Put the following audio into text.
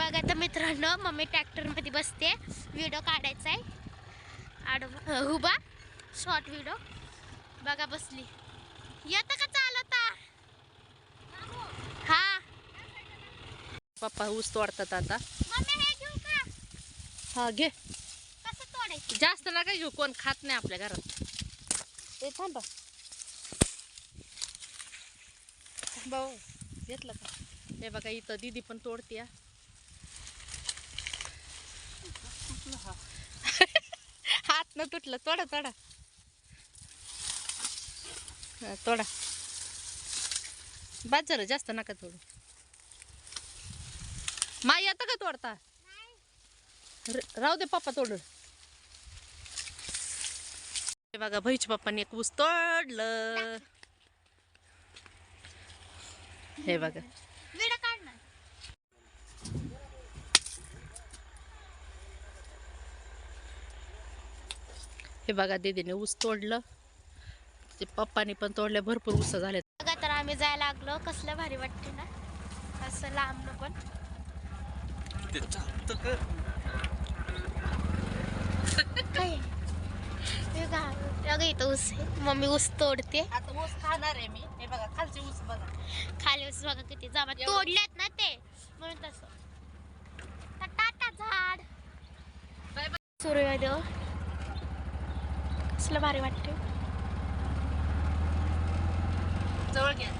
बघा तर मित्रांनो मम्मी ट्रॅक्टरमध्ये बसते. व्हिडिओ काढायचा आहे. आडवा अ, उभा. Short video. बघा बसली. येतं का चालता? हा. पप्पा ऊस तोडतात आता. मम्मी हे घेऊ का? हा घे. कसं तोडायचं? जास्त नका घेऊ कोण खात नाही आपल्या घरात. ते थांबा भाऊ घेतलं का? हे बघा इथं दीदी पण तोडते हा. हात न तुटलं. तोडा तोडा. तोडा. बाजार जास्त नका तोडू. माई येतं का तोडता? राहू दे पप्पा तोड. हे बघा भाईच्या पप्पाने एक ऊस तोडलं. हे बघा व्हिडिओ काढणार हे बघा दीदीने ऊस तोडलं. ते पप्पानी पण तोडले भरपूर ऊस झाले बघा तर आम्ही जायला लागलो. कसलं भारी वाटते ना? असं लांबनं पण. काय? हे इथं ऊस आहे. मम्मी ऊस तोडते. आता ऊस खाणार आहे मी. हे बघा खालचे ऊस बघा. खाली ऊस बघा किती जामा तोडल्यात ना ते. म्हणून तसं. टाटा झाड. Bye bye. सूर्योदय कसलं भारी वाटते जवळ घ्या